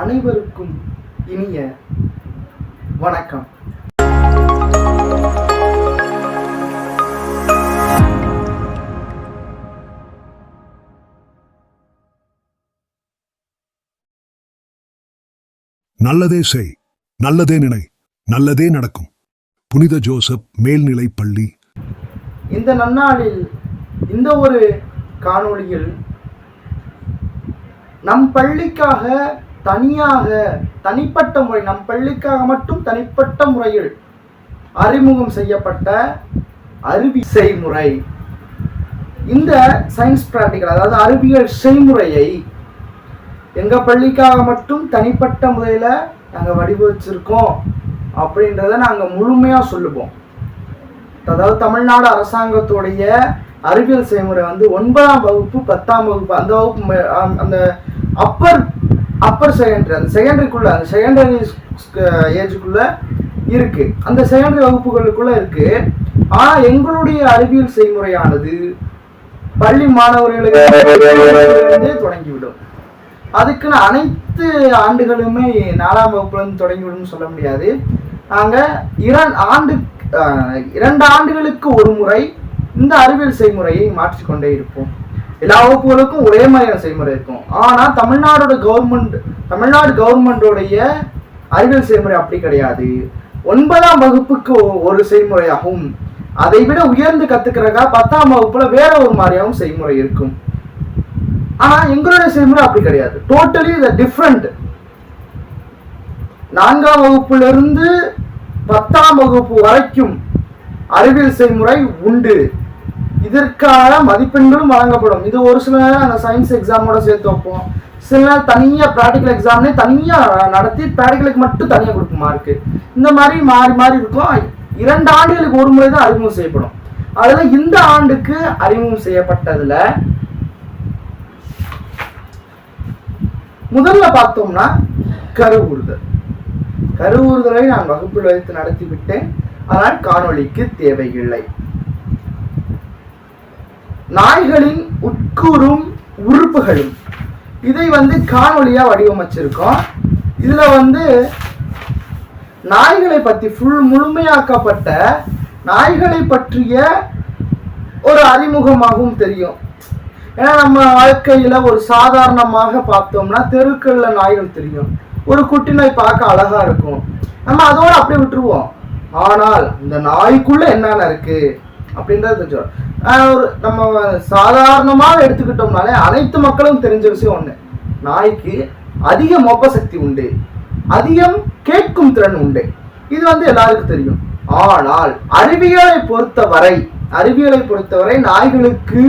அனைவருக்கும் இனிய வணக்கம். நல்லதே செய் நல்லதே நினை நல்லதே நடக்கும். புனித ஜோசப் மேல்நிலைப் பள்ளி. இந்த நன்னாளில் இந்த ஒரு காணொளியில் நம் பள்ளிக்காக தனியாக தனிப்பட்ட முறை நம் பள்ளிக்காக மட்டும் தனிப்பட்ட முறையில் அறிமுகம் செய்யப்பட்ட அறிவி செய்முறை. இந்த சயின்ஸ் பிராக்டிக்கல் அதாவது அறிவியல் செய்முறையை எங்கள் பள்ளிக்காக மட்டும் தனிப்பட்ட முறையில் நாங்கள் வடிவமைச்சிருக்கோம் அப்படின்றத நாங்கள் முழுமையாக சொல்லுவோம். அதாவது தமிழ்நாடு அரசாங்கத்துடைய அறிவியல் செய்முறை வந்து ஒன்பதாம் வகுப்பு பத்தாம் வகுப்பு அந்த வகுப்பு அந்த அப்பர் அப்பர் செகண்டரி அந்த செகண்டரிக்குள்ள அந்த செகண்டரி ஏஜுக்குள்ள இருக்கு. அந்த செகண்டரி வகுப்புகளுக்குள்ள இருக்கு. ஆனா எங்களுடைய அறிவியல் செய்முறையானது பள்ளி மாணவர்களுக்கு தொடங்கிவிடும். அதுக்குன்னு அனைத்து ஆண்டுகளுமே நாலாம் வகுப்புல இருந்து தொடங்கிவிடும் சொல்ல முடியாது. நாங்க இரண்டு ஆண்டு இரண்டு ஆண்டுகளுக்கு ஒரு முறை இந்த அறிவியல் செய்முறையை மாற்றிக்கொண்டே இருப்போம். எல்லா வகுப்புகளுக்கும் ஒரே மாதிரியான செய்முறை இருக்கும். ஆனா தமிழ்நாடோட கவர்மெண்ட் தமிழ்நாடு கவர்மெண்டோடைய அறிவியல் செய்முறை அப்படி கிடையாது. ஒன்பதாம் வகுப்புக்கு ஒரு செய்முறையாகும். அதை விட உயர்ந்து கத்துக்கிறக்கா பத்தாம் வகுப்புல வேற ஒரு மாதிரியாகவும் செய்முறை இருக்கும். ஆனா எங்களுடைய செய்முறை அப்படி கிடையாது. டோட்டலி த டிஃப்ரெண்ட் நான்காம் வகுப்புல இருந்து பத்தாம் வகுப்பு வரைக்கும் அறிவியல் செய்முறை உண்டு. இதற்கான மதிப்பெண்களும் வழங்கப்படும். இது ஒரு சில நேரம் அந்த சயின்ஸ் எக்ஸாமோட சேர்த்து வைப்போம். சில நேரம் தனியாக ப்ராக்டிக்கல் எக்ஸாம்னே தனியாக நடத்தி ப்ராக்டிக்கலுக்கு மட்டும் தனியாக கொடுக்கும் மார்க்கு இந்த மாதிரி மாறி மாறி இருக்கும். இரண்டு ஆண்டுகளுக்கு ஒரு முறை தான் அறிமுகம் செய்யப்படும். அதில் இந்த ஆண்டுக்கு அறிமுகம் செய்யப்பட்டதில் முதல்ல பார்த்தோம்னா கருவுறுதல் கருவுறுதலை நான் வகுப்பில் வைத்து நடத்திவிட்டேன். ஆனால் காணொளிக்கு தேவையில்லை. நாய்களின் உட்கூறும் உறுப்புகளும். இதை வந்து காணொலியாக வடிவமைச்சிருக்கோம். இதில் வந்து நாய்களை பற்றி ஃபுல் முழுமையாக்கப்பட்ட நாய்களை பற்றிய ஒரு அறிமுகமாகவும் தெரியும். ஏன்னா நம்ம வாழ்க்கையில் ஒரு சாதாரணமாக பார்த்தோம்னா தெருக்களில் நாய்கள் தெரியும். ஒரு குட்டி நாய் பார்க்க அழகா இருக்கும். நம்ம அதோடு அப்படியே விட்டுருவோம். ஆனால் இந்த நாய்க்குள்ளே என்னென்ன இருக்குது அப்படின்றது தெரிஞ்சுக்கணும் ஒரு நம்ம சாதாரணமாக எடுத்துக்கிட்டோம்னாலே அனைத்து மக்களும் தெரிஞ்ச விஷயம் ஒண்ணு. நாய்க்கு அதிக மொப்ப சக்தி உண்டு. அதிகம் கேட்கும் திறன் உண்டு. இது வந்து எல்லாருக்கும் தெரியும். ஆனால் அறிவியலை பொறுத்தவரை அறிவியலை பொறுத்தவரை நாய்களுக்கு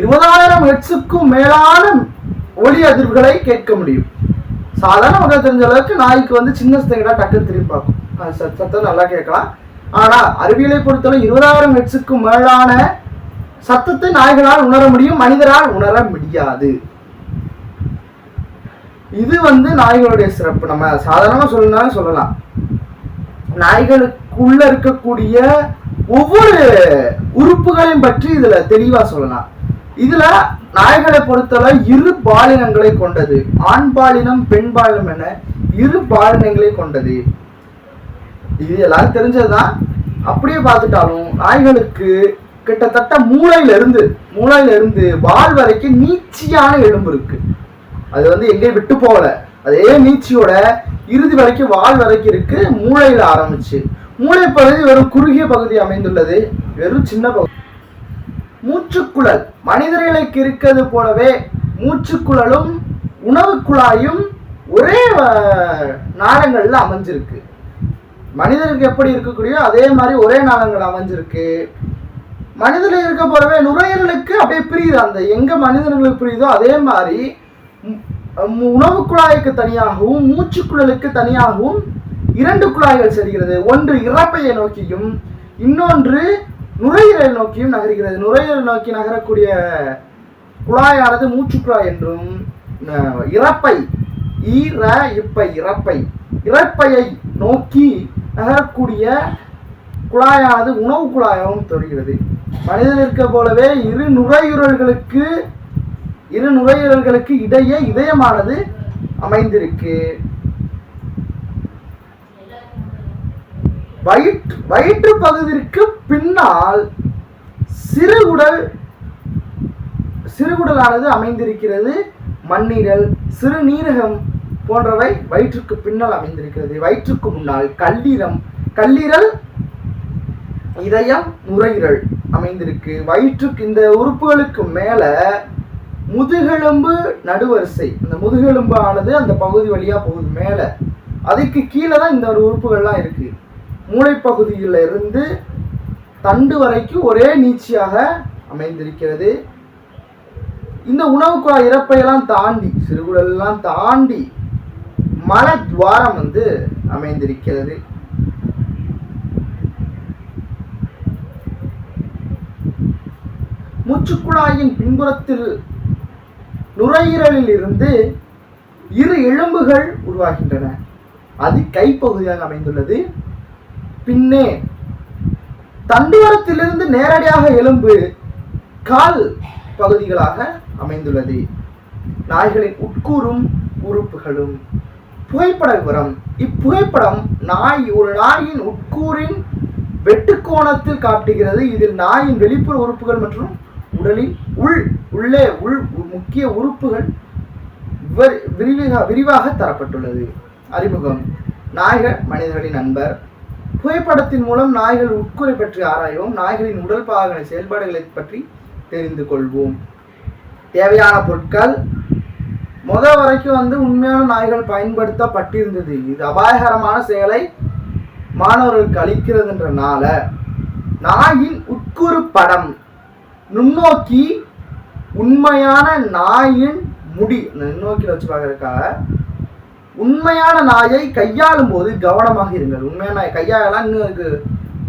இருபதாயிரம் ஹெட்ஸுக்கும் மேலான ஒளி அதிர்வுகளை கேட்க முடியும். சாதாரண மக்கள் தெரிஞ்ச அளவுக்கு நாய்க்கு வந்து சின்ன சத்தங்கடா டக்குன்னு திரும்பி பார்க்கும். சத்தம் நல்லா கேட்கலாம். ஆனா அறிவியலை பொறுத்தவரை இருபதாயிரம் ஹெட்ஸுக்கு மேலான சத்தத்தை நாய்களால் உணர முடியும் மனிதரால் உணர முடியாது. இது வந்து நாய்களுடைய சிறப்பு. நம்ம சாதாரணமாக சொல்லணும்னாலும் சொல்லலாம். நாய்களுக்குள்ள இருக்கக்கூடிய ஒவ்வொரு உறுப்புகளையும் பற்றி இதுல தெளிவா சொல்லலாம். இதுல நாய்களை பொறுத்தவரை இரு பாலினங்களை கொண்டது. ஆண் பாலினம் பெண் பாலினம் என இரு பாலினங்களை கொண்டது. இது எல்லாரும் தெரிஞ்சதுதான். அப்படியே பார்த்துட்டாலும் நாய்களுக்கு கிட்டத்தட்ட மூளையில இருந்து மூளையில இருந்து வால் வரைக்கும் நீச்சியான எலும்பு இருக்கு. அது வந்து எங்கேயும் விட்டு போகல. அதே நீச்சியோட இறுதி வரைக்கும் வால் வரைக்கும் இருக்கு மூளையில ஆரம்பிச்சு. மூளை பகுதி வெறும் குறுகிய பகுதி அமைந்துள்ளது வெறும் சின்ன பகுதி. மூச்சுக்குழல். மனிதர்களுக்கு இருக்கிறது போலவே மூச்சுக்குழலும் உணவு குழாயும் ஒரே அஹ், நாளங்கள்ல அமைஞ்சிருக்கு. மனிதருக்கு எப்படி இருக்கக்கூடியோ அதே மாதிரி ஒரே நாளங்கள் அமைஞ்சிருக்கு. மனிதர்கள் இருக்க போறவே நுரையீரலுக்கு அப்படியே பிரியுது அந்த எங்க மனிதர்களுக்கு பிரியுதோ அதே மாதிரி உணவு குழாய்க்கு தனியாகவும் மூச்சுக்குழலுக்கு தனியாகவும் இரண்டு குழாய்கள் செல்கிறது. ஒன்று இறப்பையை நோக்கியும் இன்னொன்று நுரையீரலை நோக்கியும் நகர்கிறது. நுரையீரல் நோக்கி நகரக்கூடிய குழாயானது மூச்சுக்குழாய் என்றும் இறப்பை ஈர இப்பை இறப்பை. இறப்பையை நோக்கி நகரக்கூடிய குழாயானது உணவு குழாயாகவும் தொடர்கிறது மனிதன் இருக்க போலவே இரு நுரையீரல்களுக்கு இரு நுரையீரல்களுக்கு இடையே இதயமானது அமைந்திருக்கு. வயிற்று வயிற்று பகுதிக்கு பின்னால் சிறுகுடல் சிறுகுடலானது அமைந்திருக்கிறது. மண்ணீரல் சிறுநீரகம் போன்றவை வயிற்றுக்கு பின்னால் அமைந்திருக்கிறது. வயிற்றுக்கு முன்னால் கல்லீரம் கல்லீரல் இதயம் நுரையீரல் அமைந்திருக்கு. வயிற்றுக்கு இந்த உறுப்புகளுக்கு மேல முதுகெலும்பு நடுவரிசை. இந்த முதுகெலும்பு ஆனது அந்த பகுதி வழியா போகுது மேல. அதுக்கு கீழே தான் இந்த ஒரு உறுப்புகள்லாம் இருக்கு. மூளைப்பகுதியில இருந்து தண்டு வரைக்கும் ஒரே நீட்சியாக அமைந்திருக்கிறது. இந்த உணவு குழாய் இறப்பையெல்லாம் தாண்டி சிறுகுடல்லாம் தாண்டி மலத்வாரம் வந்து அமைந்திருக்கிறது. மூச்சுக்குழாயின் பின்புறத்தில் நுரையீரலில் இருந்து இரு எலும்புகள் உருவாகின்றன. அது கைப்பகுதியாக அமைந்துள்ளது. பின்னே தண்டுவரத்திலிருந்து நேரடியாக எலும்பு கால் பகுதிகளாக அமைந்துள்ளது. நாய்களின் உட்கூறும் உறுப்புகளும் புகைப்பட விவரம். இப்புகைப்படம் நாய் ஒரு நாயின் உட்கூறின் வெட்டுக்கோணத்தில் காட்டுகிறது. இதில் நாயின் வெளிப்புற உறுப்புகள் மற்றும் உடலின் உள் உள்ளே உள் முக்கிய உறுப்புகள் விரிவாக விரிவாக தரப்பட்டுள்ளது. அறிமுகம். நாய்கள் மனிதர்களின் நண்பர். புகைப்படத்தின் மூலம் நாய்கள் உட்குறை பற்றி ஆராய்வோம். நாய்களின் உடல் பாகங்களை செயல்பாடுகளை பற்றி தெரிந்து கொள்வோம். தேவையான பொருட்கள் முத வரைக்கும் வந்து உண்மையான நாய்கள் பயன்படுத்தப்பட்டிருந்தது. இது அபாயகரமான செயலை மாணவர்களுக்கு அளிக்கிறதுன்றனால நாயின் உட்குறு படம் நுண்ணோக்கி உண்மையான நாயின் முடி இந்த நுண்ணோக்கில வச்சு பார்க்கறதுக்காக உண்மையான நாயை கையாளும் போது கவனமாக இருங்கள். உண்மையான நாயை கையாளலாம் இன்னும்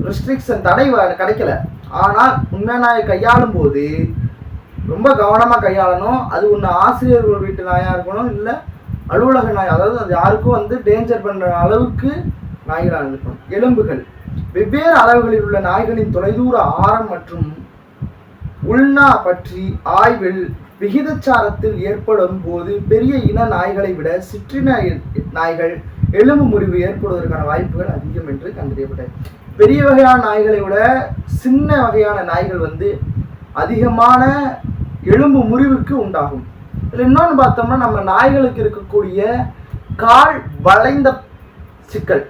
ரெஸ்ட்ரிக்ஷன் தடை கிடைக்கல. ஆனால் உண்மையான நாயை கையாளும் போது ரொம்ப கவனமாக கையாளணும். அது ஒன்று ஆசிரியர்கள் வீட்டு நாயாக இருக்கணும் இல்லை அலுவலக நாய். அதாவது அது யாருக்கும் வந்து டேஞ்சர் பண்ணுற அளவுக்கு நாய்களாக இருக்கணும். எலும்புகள். வெவ்வேறு அளவுகளில் உள்ள நாய்களின் தொலைதூர ஆரம் மற்றும் உள்நா பற்றி ஆய்வில் விகிதச்சாரத்தில் ஏற்படும் போது பெரிய இன நாய்களை விட சிற்றின நாய்கள் எலும்பு முறிவு ஏற்படுவதற்கான வாய்ப்புகள் அதிகம் என்று கண்டறியப்பட்டது. பெரிய வகையான நாய்களை விட சின்ன வகையான நாய்கள் வந்து அதிகமான எலும்பு முறிவுக்கு உண்டாகும். இதில் இன்னொன்று பார்த்தோம்னா நம்ம நாய்களுக்கு இருக்கக்கூடிய கால் வளைந்த சிக்கல்.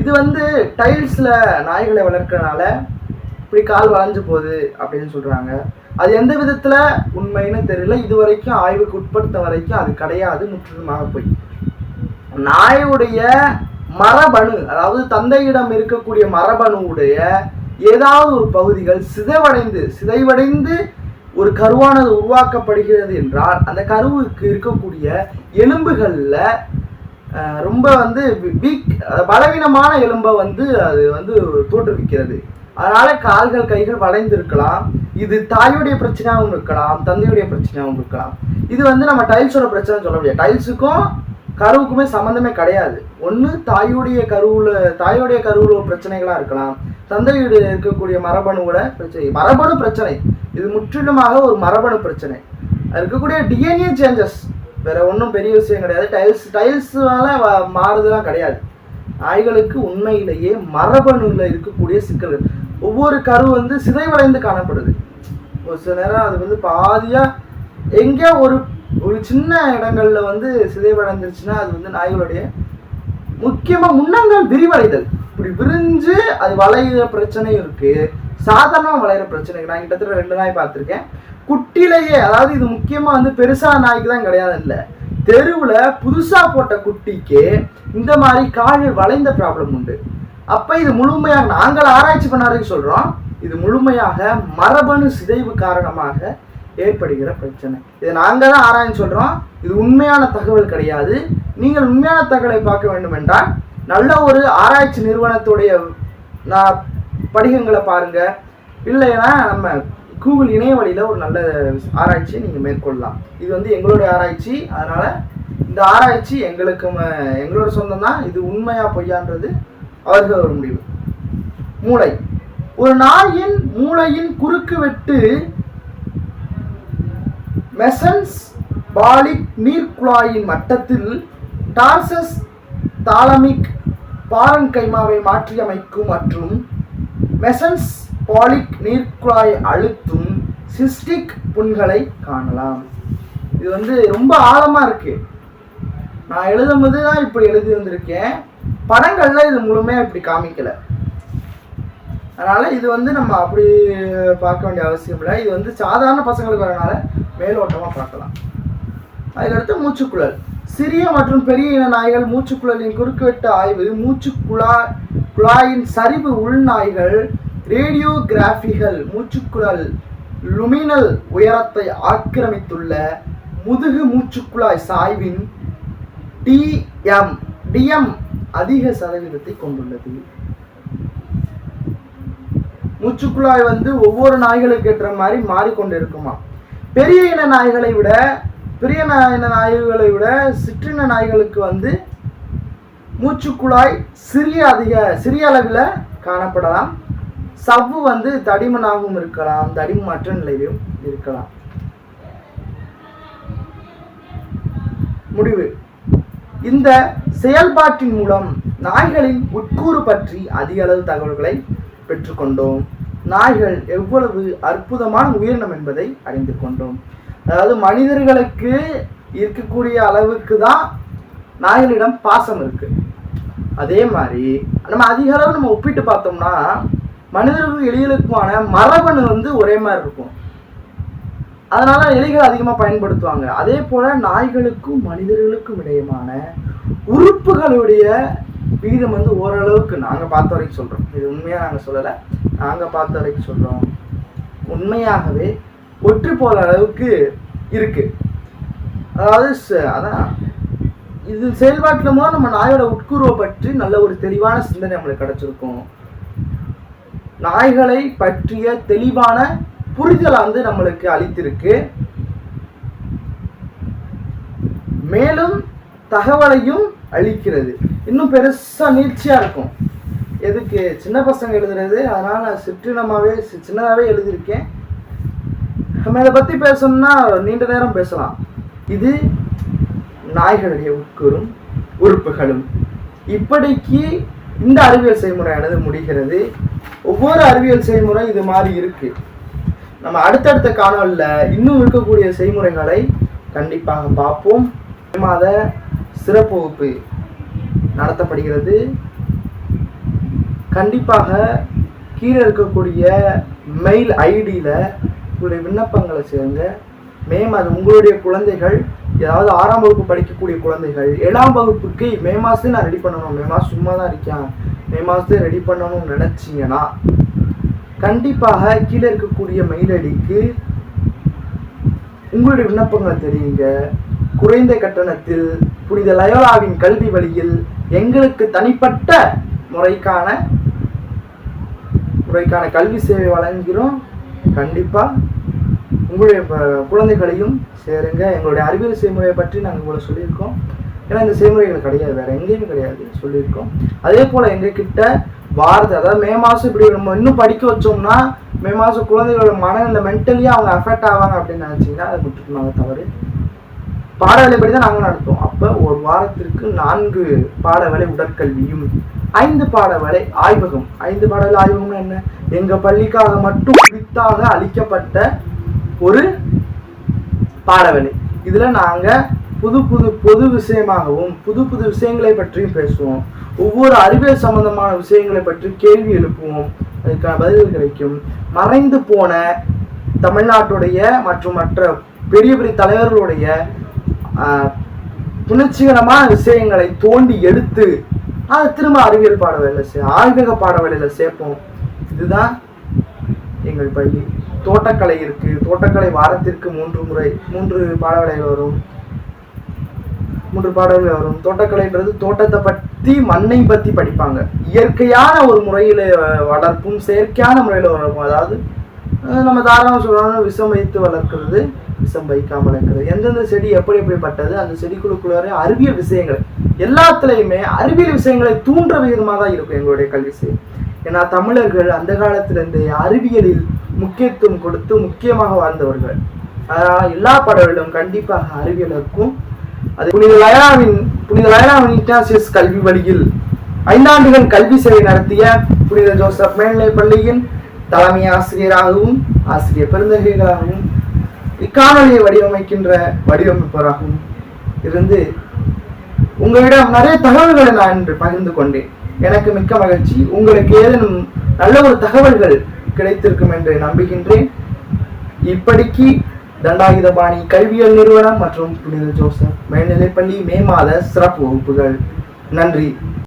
இது வந்து டைல்ஸில் நாய்களை வளர்க்கறனால இப்படி கால் வளைஞ்சு போகுது அப்படின்னு சொல்கிறாங்க அது எந்த விதத்தில்? உண்மைன்னு தெரியல. இது வரைக்கும் ஆய்வுக்கு உட்படுத்த வரைக்கும் அது கிடையாது முற்றிலுமாக போய். நாயுடைய மரபணு அதாவது தந்தையிடம் இருக்கக்கூடிய மரபணுவுடைய ஏதாவது ஒரு பகுதிகள் சிதைவடைந்து சிதைவடைந்து ஒரு கருவானது உருவாக்கப்படுகிறது என்றால் அந்த கருவுக்கு இருக்கக்கூடிய எலும்புகளில் ரொம்ப வந்து வீக் பலவீனமான எலும்பை வந்து அது வந்து தோற்றுவிக்கிறது. அதனால கால்கள் கைகள் வளைந்து இருக்கலாம் இது தாயுடைய பிரச்சனையாகவும் இருக்கலாம் தந்தையுடைய பிரச்சனையாகவும் இருக்கலாம். இது வந்து நம்ம டைல்ஸோட பிரச்சனை சொல்ல முடியாது. டைல்ஸுக்கும் கருவுக்குமே சம்மந்தமே கிடையாது. ஒன்று தாயுடைய கருவில் தாயுடைய கருவில் பிரச்சனைகளாக இருக்கலாம். தந்தையுடைய இருக்கக்கூடிய மரபணுவோட பிரச்சனை. மரபணு பிரச்சனை. இது முற்றிலுமாக ஒரு மரபணு பிரச்சனை. அது இருக்கக்கூடிய டிஎன்ஏ சேஞ்சஸ் வேற ஒன்றும் பெரிய விஷயம் கிடையாது. டைல்ஸ் டைல்ஸ்னால மாறுதெல்லாம் கிடையாது. நாய்களுக்கு உண்மையிலேயே மரபணுல இருக்கக்கூடிய சிக்கல்கள். ஒவ்வொரு கரு வந்து சிதைவடைந்து காணப்படுது. ஒரு சில நேரம் அது வந்து பாதியா எங்கேயோ ஒரு ஒரு சின்ன இடங்கள்ல வந்து சிதைவடைந்துருச்சுன்னா அது வந்து நாய்களுடைய முக்கியமாக முன்னங்கள் விரிவடைதல். இப்படி விரிஞ்சு அது வளையிற பிரச்சனையும் இருக்கு. சாதாரணமாக வளையிற பிரச்சனை நான் கிட்டத்தட்ட ரெண்டு நாய் பார்த்துருக்கேன். குட்டிலேயே அதாவது இது முக்கியமா வந்து பெருசா நாய்க்கு தான் கிடையாது இல்லை. தெருவுல புதுசா போட்ட குட்டிக்கு இந்த மாதிரி கால் வளைந்த ப்ராப்ளம் உண்டு. அப்ப இது முழுமையாக நாங்கள் ஆராய்ச்சி பண்ண வரைக்கும் சொல்றோம். இது முழுமையாக மரபணு சிதைவு காரணமாக ஏற்படுகிற பிரச்சனை. இதை நாங்கள் தான் ஆராய்ச்சி சொல்றோம். இது உண்மையான தகவல் கிடையாது. நீங்கள் உண்மையான தகவலை பார்க்க வேண்டும் என்றால் நல்ல ஒரு ஆராய்ச்சி நிறுவனத்துடைய நான் படிகங்களை பாருங்க. இல்லைன்னா நம்ம கூகுள் இணையவழியில் ஒரு நல்ல ஆராய்ச்சியை நீங்கள் மேற்கொள்ளலாம். இது வந்து எங்களுடைய ஆராய்ச்சி. அதனால் இந்த ஆராய்ச்சி எங்களுக்கு ம- எங்களோட சொந்தம் தான் இது உண்மையா பொய்யான்றது அவர்கள் ஒரு முடிவு. மூளை. ஒரு நாயின் மூளையின் குறுக்கு வெட்டு மெசன்ஸ் பாலிக் நீர்க்குழாயின் மட்டத்தில் டார்சஸ் தாலமிக் பாரன்கைமாவை மாற்றியமைக்கும் மற்றும் மெசன்ஸ் பாலிக் நீர்க்குழாய் அழுத்தும் சிஸ்டிக் புண்களை காணலாம். இது வந்து ரொம்ப ஆழமாக இருக்கு. நான் எழுதும்போது தான் இப்படி எழுதி வந்திருக்கேன் படங்களில் இது முழுமையாக இப்படி காமிக்கல. அதனால் இது வந்து நம்ம அப்படி பார்க்க வேண்டிய அவசியம் இல்லை. இது வந்து சாதாரண பசங்களுக்கு வரனால மேலோட்டமாக பார்க்கலாம். அதுக்கடுத்து மூச்சுக்குழல். சிறிய மற்றும் பெரிய இன நாய்கள் மூச்சுக்குழலின் குறுக்குவெட்டு ஆய்வு மூச்சு குழா குழாயின் சரிவு உள்நாய்கள் ரேடியோகிராஃபிகள் மூச்சுக்குழல் லுமினல் உயரத்தை ஆக்கிரமித்துள்ள முதுகு மூச்சுக்குழாய் சாய்வின் டிஎம் டிஎம் அதிக சதவீதத்தை கொண்டுள்ளது. மூச்சுக்குழாய் வந்து ஒவ்வொரு நாய்களுக்கு ஏற்ற மாதிரி மாறிக்கொண்டிருக்குமா பெரிய இன நாய்களை விட பெரிய நாயின நாய்களை விட சிற்றின நாய்களுக்கு வந்து மூச்சுக்குழாய் சிறிய அதிக சிறிய அளவில் காணப்படலாம். சவ்வு வந்து தடிமனாகவும் இருக்கலாம் தடிமற்ற நிலையிலும் இருக்கலாம். முடிவு. இந்த செயல்பாட்டின் மூலம் நாய்களின் உட்கூறு பற்றி அதிக அளவு தகவல்களை பெற்றுக்கொண்டோம். நாய்கள் எவ்வளவு அற்புதமான உயிரினம் என்பதை அறிந்து கொண்டோம். அதாவது மனிதர்களுக்கு இருக்கக்கூடிய அளவுக்கு தான் நாய்களிடம் பாசம் இருக்கு. அதே மாதிரி நம்ம அதிக அளவு நம்ம ஒப்பிட்டு பார்த்தோம்னா மனிதர்களுக்கும் எலிகளுக்குமான மரபணு வந்து ஒரே மாதிரி இருக்கும். அதனால எலிகள் அதிகமாக பயன்படுத்துவாங்க. அதே போல நாய்களுக்கும் மனிதர்களுக்கும் இடையமான உறுப்புகளுடைய விகிதம் வந்து ஓரளவுக்கு நாங்கள் பார்த்த வரைக்கும் சொல்கிறோம் இது உண்மையாக நாங்கள் சொல்லலை. நாங்கள் பார்த்த வரைக்கும் சொல்கிறோம் உண்மையாகவே ஒற்று போகிற அளவுக்கு இருக்கு. அதாவது ச- அதான் இது செயல்பாட்டில் மூலம் நம்ம நாயோட உட்கூறுவை பற்றி நல்ல ஒரு தெளிவான சிந்தனை நம்மளுக்கு கிடைச்சிருக்கும். நாய்களை பற்றிய தெளிவான புரிதலை வந்து நம்மளுக்கு அளித்திருக்கு. மேலும் தகவலையும் அளிக்கிறது. இன்னும் பெருசா நீட்சியா இருக்கும். எதுக்கு சின்ன பசங்க எழுதுறது? அதனால சிற்றினமாகவே சிற்றினமாவே சி- எழுதியிருக்கேன். நம்ம இதை பத்தி பேசணும்னா நீண்ட நேரம் பேசலாம். இது நாய்களுடைய உட்கூறும் உறுப்புகளும். இப்படிக்கு இந்த அறிவியல் செய்முறையானது முடிகிறது. ஒவ்வொரு அறிவியல் செய்முறை இது மாதிரி இருக்கு. நம்ம அடுத்தடுத்த காணொளியில் இன்னும் இருக்கக்கூடிய செய்முறைகளை கண்டிப்பாக பார்ப்போம். மாத சிறப்பு வகுப்பு நடத்தப்படுகிறது. கண்டிப்பாக கீழே இருக்கக்கூடிய மெயில் ஐடியில் உங்களுடைய விண்ணப்பங்களை சேருங்க மே மாதம் உங்களுடைய குழந்தைகள் ஏதாவது ஆறாம் வகுப்பு படிக்கக்கூடிய குழந்தைகள் ஏழாம் வகுப்புக்கு மே மாதம் நான் ரெடி பண்ணணும். மே மாதம் சும்மா தான் இருக்கேன் மே மாதத்தை ரெடி பண்ணணும்னு நினச்சிங்கன்னா கண்டிப்பாக கீழே இருக்கக்கூடிய மெயில் ஐடிக்கு உங்களுடைய விண்ணப்பங்களை தெரியுங்க. குறைந்த கட்டணத்தில் புனித லயோலாவின் கல்வி வழியில் எங்களுக்கு தனிப்பட்ட முறைக்கான முறைக்கான கல்வி சேவை வழங்குகிறோம். கண்டிப்பாக உங்களுடைய குழந்தைகளையும் சேருங்க. எங்களுடைய அறிவியல் செய்முறையை பற்றி நாங்கள் உங்களை சொல்லியிருக்கோம். ஏன்னா இந்த செய்முறைகள் கிடையாது. வேற எங்கேயுமே கிடையாது. சொல்லியிருக்கோம். அதே போல் எங்ககிட்ட வாரத்தை அதாவது மே மாதம் இப்படி நம்ம இன்னும் படிக்க வச்சோம்னா மே மாதம் குழந்தைகளோட மனநிலை மென்டலியாக அவங்க அஃபெக்ட் ஆவாங்க அப்படின்னு நினச்சிங்கன்னா அதை முற்றிலுமாக தவறு. பாடவேளைப்படி தான் நாங்கள் நடத்துவோம். அப்போ ஒரு வாரத்திற்கு நான்கு பாடவேளை உடற்கல்வியும் ஐந்து பாடவேளை ஆய்வகம். ஐந்து பாடவேளை ஆய்வகம்னா என்ன? எங்க பள்ளிக்காக மட்டும் குறித்தாக அளிக்கப்பட்ட ஒரு பாடவெளி. இதில் நாங்கள் புது புது பொது விஷயமாகவும் புது புது விஷயங்களை பற்றியும் பேசுவோம். ஒவ்வொரு அறிவியல் சம்பந்தமான விஷயங்களை பற்றி கேள்வி எழுப்புவோம். அதுக்கான பதில்கள் கிடைக்கும். மறைந்து போன தமிழ்நாட்டுடைய மற்றும் மற்ற பெரிய பெரிய தலைவர்களுடைய புணர்ச்சிகரமான விஷயங்களை தோண்டி எடுத்து அதை திரும்ப அறிவியல் பாடவேளையில் சே ஆய்வக பாடவெளியில் சேர்ப்போம். இதுதான் எங்கள் பள்ளி. தோட்டக்கலை இருக்கு. தோட்டக்கலை வாரத்திற்கு மூன்று முறை மூன்று பாடவேளைகள் வரும். மூன்று பாடல்கள் வரும். தோட்டக்கலைன்றது தோட்டத்தை பற்றி மண்ணை பற்றி படிப்பாங்க. இயற்கையான ஒரு முறையில் வளர்ப்பும் செயற்கையான முறையில் வளர்ப்பும். அதாவது நம்ம தாராளமாக சொல்லணும் விஷம் வைத்து வளர்க்கிறது விஷம் வைக்காமல் இருக்கிறது. எந்தெந்த செடி எப்படி எப்படிப்பட்டது அந்த செடிக்குழுக்குள்ளார அறிவியல் விஷயங்கள். எல்லாத்துலேயுமே அறிவியல் விஷயங்களை தூண்டுற விதமாக தான் இருக்கும் எங்களுடைய கல்வி செய்யும் ஏன்னா தமிழர்கள் அந்த காலத்திலிருந்தே அறிவியலில் முக்கியத்துவம் கொடுத்து முக்கியமாக வாழ்ந்தவர்கள். அதனால் எல்லா பாடல்களும் கண்டிப்பாக அறிவியல் இருக்கும். அது புனித லயனாவின் புனித லயனாவின் இக்னாசியஸ் கல்வி வழியில் ஐந்தாண்டுகள் கல்வி சேவை நடத்திய புனித ஜோசப் மேல்நிலைப் பள்ளியின் தலைமை ஆசிரியராகவும் ஆசிரியர் பெருந்தகைகளாகவும் இக்காணொலியை வடிவமைக்கின்ற வடிவமைப்பவராகவும் இருந்து உங்களிடம் நிறைய தகவல்களை நான் இன்று பகிர்ந்து கொண்டேன். எனக்கு மிக்க மகிழ்ச்சி. உங்களுக்கு ஏதேனும் நல்ல ஒரு தகவல்கள் கிடைத்திருக்கும் என்று நம்புகின்றேன். இப்படிக்கு தண்டாயுதபாணி கல்வியல் நிறுவனம் மற்றும் புனித ஜோசப் மேல்நிலைப்பள்ளி மே மாத சிறப்பு வகுப்புகள். நன்றி.